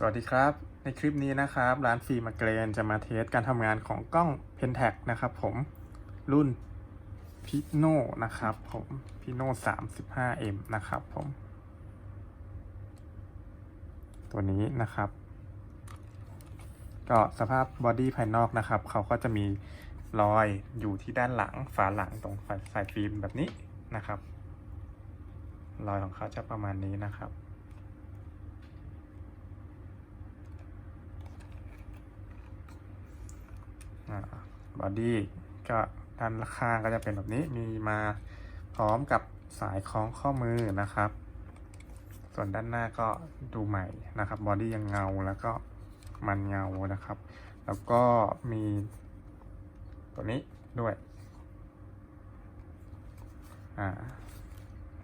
สวัสดีครับ ในคลิปนี้นะครับ ร้านฟิล์มเกรนจะมาเทสการทำงานของกล้อง Pentax นะครับผมรุ่น p i n o นะครับผม p i n o 35M นะครับผม ตัวนี้นะครับ ก็สภาพบอดี้ภายนอกนะครับ เขาก็จะมีรอยอยู่ที่ด้านหลังฝาหลังตรงสายฟิล์มแบบนี้นะครับ รอยของเขาจะประมาณนี้นะครับ บอดี้ก็ด้านข้างก็จะเป็นแบบนี้มีมาพร้อมกับสายคล้องข้อมือนะครับ ส่วนด้านหน้าก็ดูใหม่นะครับบอดี้ยังเงาแล้วก็มันเงานะครับ แล้วก็มีตัวนี้ด้วย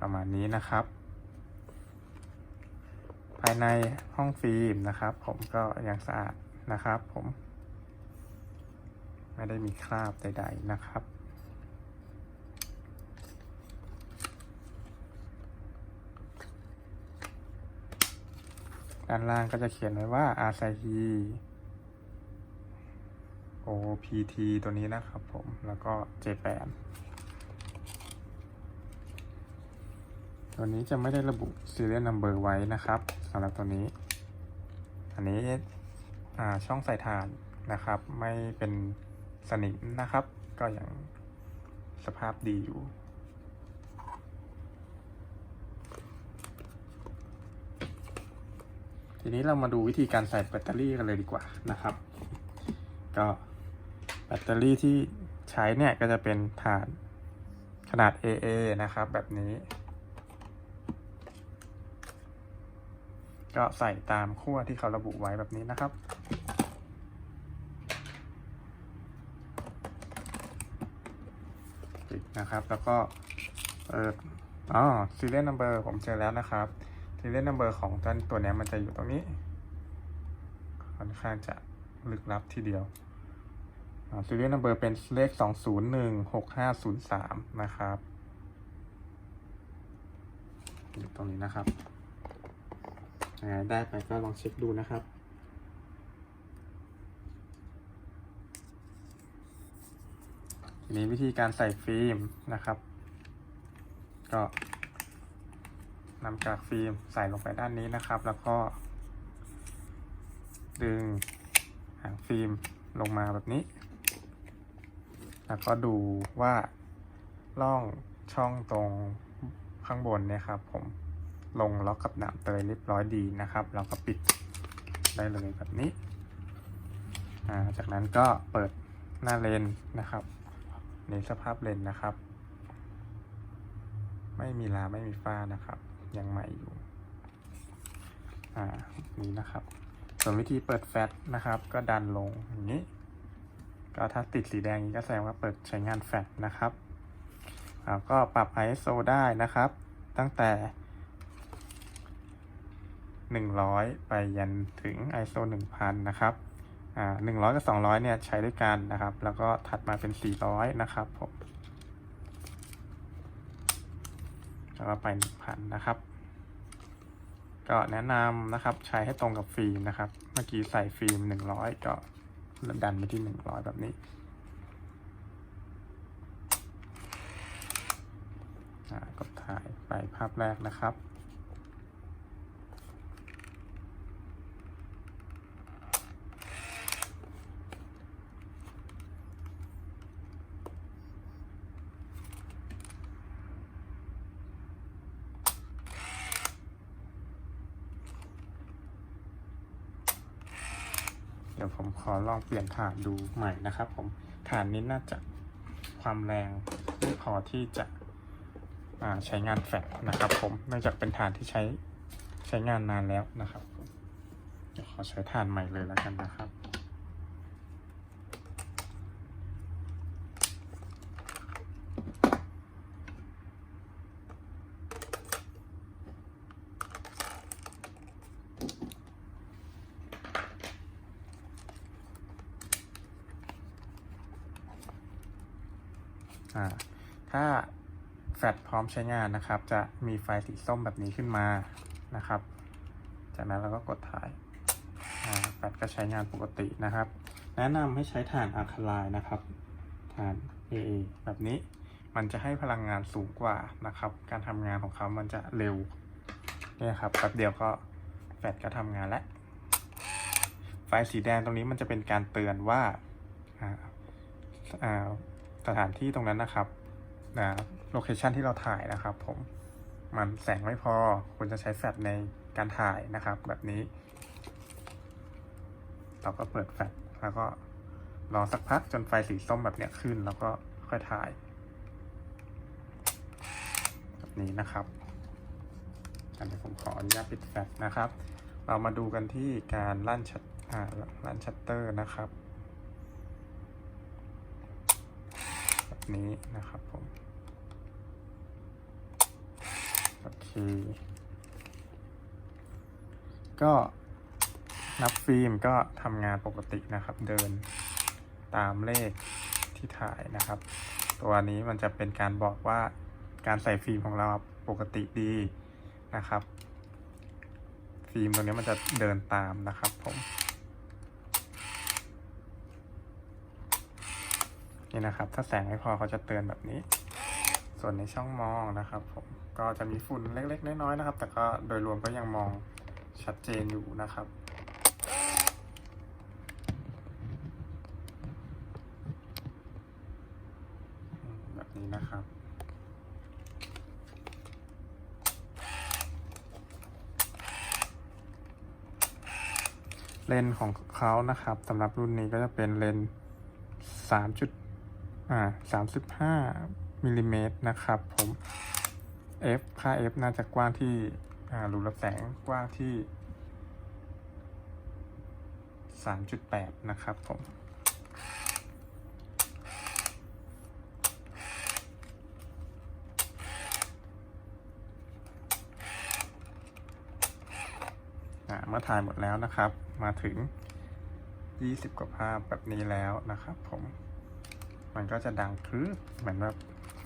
ประมาณนี้นะครับ ภายในห้องฟิล์มนะครับ ผมก็ยังสะอาดนะครับผม ไม่ได้มีคราบใด ๆ นะครับ ด้านล่างก็จะเขียนไว้ว่าอาซาฮี OPT ตัวนี้นะครับผม แล้วก็ J8 ตัวนี้จะไม่ได้ระบุ serial number ไว้นะครับสำหรับตัวนี้ อันนี้ช่องใส่ถ่านนะครับ ไม่เป็น สนิมนะครับ ก็ยังสภาพดีอยู่ ทีนี้เรามาดูวิธีการใส่แบตเตอรี่กันเลยดีกว่านะครับ ก็แบตเตอรี่ที่ใช้เนี่ยก็จะเป็นฐานขนาด AA นะครับแบบนี้ ก็ใส่ตามขั้วที่เขาระบุไว้แบบนี้นะครับ ปิด นะครับ แล้วก็เปิดอ๋อ serial number ผมเจอแล้วนะครับ serial number ของตัวตัวนี้มันจะอยู่ตรงนี้ ค่อนข้างจะลึกลับทีเดียว serial number เป็นเลข 2016503นะครับอยู่ตรงนี้นะครับได้ไปก็ลองเช็คดูนะครับ ทีนี้วิธีการใส่ฟิล์มนะครับ ก็นำกากฟิล์มใส่ลงไปด้านนี้นะครับ แล้วก็ ดึงหางฟิล์มลงมาแบบนี้ แล้วก็ดูว่าล่องช่องตรงข้างบนเนี่ยครับ ผมลงล็อกกับหนามเตยเรียบร้อยดีนะครับแล้วก็ปิดได้เลยแบบนี้ จากนั้นก็เปิดหน้าเลนนะครับ ในสภาพเลนนะครับ ไม่มีลาไม่มีฝ้านะครับ ยังใหม่อยู่อ่านี้นะครับ ส่วนวิธีเปิดแฟลชนะครับ ก็ดันลงอย่างนี้ ก็ถ้าติดสีแดงนี้ก็แสดงว่าเปิดใช้งานแฟลชนะครับแล้วก็ปรับ ISO ได้นะครับ ตั้งแต่ 100 ไปยันถึง ISO 1000 นะครับ หนึ่งร้อยกับสองร้อยเนี่ยใช้ด้วยกันนะครับ แล้วก็ถัดมาเป็นสี่ร้อยนะครับผมแล้วก็ไปหนึ่งพันนะครับ ก็แนะนำนะครับใช้ให้ตรงกับฟิล์มนะครับ เมื่อกี้ใส่ฟิล์มหนึ่งร้อยก็ดันไปที่หนึ่งร้อยแบบนี้กดถ่ายไปภาพแรกนะครับ ดี๋ยวผมขอลองเปลี่ยนฐานดูใหม่นะครับ ผมฐานนี้น่าจะความแรงไม่พอที่จะใช้งานแฟลชนะครับ ผมเนื่องจากเป็นฐานที่ใช้ใช้งานนานแล้วนะครับเดี๋ยวขอใช้ฐานใหม่เลยแล้วกันนะครับ อ่าถ้าแฟลชพร้อมใช้งานนะครับ จะมีไฟสีส้มแบบนี้ขึ้นมานะครับ จากนั้นเราก็กดถ่ายแฟลชก็ใช้งานปกตินะครับ แนะนำให้ใช้ถ่านอะคาไลน์นะครับถ่าน AA แบบนี้มันจะให้พลังงานสูงกว่านะครับ การทำงานของเขามันจะเร็วเนี่ยครับแป๊บเดียวก็แฟลชก็ทำงานแล้ว ไฟสีแดงตรงนี้มันจะเป็นการเตือนว่า สถานที่ตรงนั้นนะครับนะโลเคชันที่เราถ่ายนะครับผมมันแสงไม่พอควรจะใช้แฟลชในการถ่ายนะครับ แบบนี้ เราก็เปิดแฟลชแล้วก็รอสักพักจนไฟสีส้มแบบเนี้ยขึ้น แล้วก็ค่อยถ่ายแบบนี้นะครับอันนี้ผมขออนุญาตปิดแฟลชนะครับ เรามาดูกันที่การลั่นชัตอ่าลั่นชัตเตอร์นะครับ แบบ นี้นะครับผมโอเค ก็นับฟิล์มก็ทำงานปกตินะครับ เดินตามเลขที่ถ่ายนะครับ ตัวนี้มันจะเป็นการบอกว่าการใส่ฟิล์มของเราปกติดีนะครับ ฟิล์มตรงนี้มันจะเดินตามนะครับผม นี่นะครับ ถ้าแสงไม่พอเขาจะเตือนแบบนี้ ส่วนในช่องมองนะครับ ผมก็จะมีฝุ่นเล็ก ๆ น้อยๆนะครับ แต่ก็โดยรวมก็ยังมองชัดเจนอยู่นะครับแบบนี้นะครับเลนของเขานะครับสำหรับรุ่นนี้ก็จะเป็นเลนส์สามจุด อ่าสามสิบห้ามิลลิเมตรนะครับผม f ค่า f น่าจะกว้างที่อ่ารูรับแสงกว้างที่3.8นะครับผมอ่าเมื่อถ่ายหมดแล้วนะครับ มาถึง 20 กว่าภาพแบบนี้แล้วนะครับผม มันก็จะดังครื้นเหมือนแบบ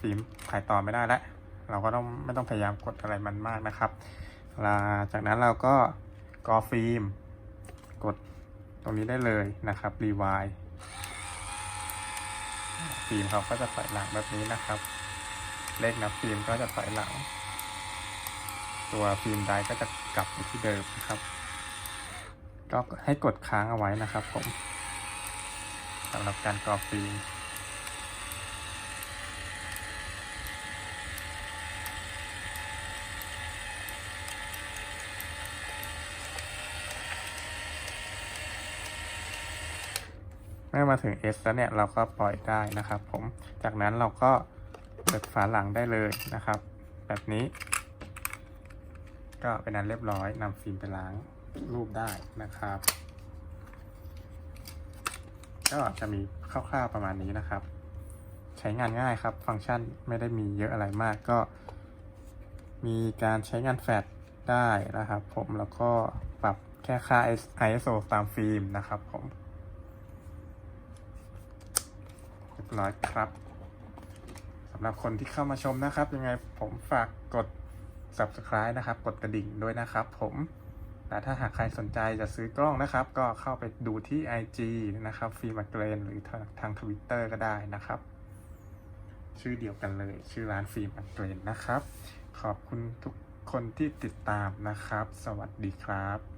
ฟิล์มถ่ายต่อไม่ได้แล้วเราก็ต้องไม่ต้องพยายามกดอะไรมันมากนะครับหลาจากนั้นเราก็กอฟิล์มกดตรงนี้ได้เลยนะครับรีวายฟิล์มเขาก็จะถอยหลังแบบนี้นะครับ เลขนับฟิล์มก็จะถอยหลัง ตัวฟิล์มได้ก็จะกลับไปที่เดิมนะครับ ก็ให้กดค้างเอาไว้นะครับผมสำหรับการกรอฟิล์ม เมื่อมาถึง S แล้วเนี่ยเราก็ปล่อยได้นะครับผม จากนั้นเราก็เปิดฝาหลังได้เลยนะครับ แบบนี้ ก็เป็นอันเรียบร้อยนำฟิล์มไปล้างรูปได้นะครับ ก็จะมีคร่าวๆประมาณนี้นะครับ ใช้งานง่ายครับ ฟังก์ชันไม่ได้มีเยอะอะไรมากก็ มีการใช้งานแฟลชได้นะครับ ผมแล้วก็ปรับแค่ค่า ISO ตามฟิล์มนะครับผม เร้อยครับสำหรับคนที่เข้ามาชมนะครับ ยังไงผมฝากกด subscribe นะครับ กดกระดิ่งด้วยนะครับ ผมและถ้าหากใครสนใจจะซื้อกล้องนะครับ ก็เข้าไปดูที่ IG นะครับฟีมาเกรนหรือทางทาง Twitter ก็ได้นะครับ ชื่อเดียวกันเลย ชื่อร้านฟิล์มอัเกรนนะครับ ขอบคุณทุกคนที่ติดตามนะครับ สวัสดีครับ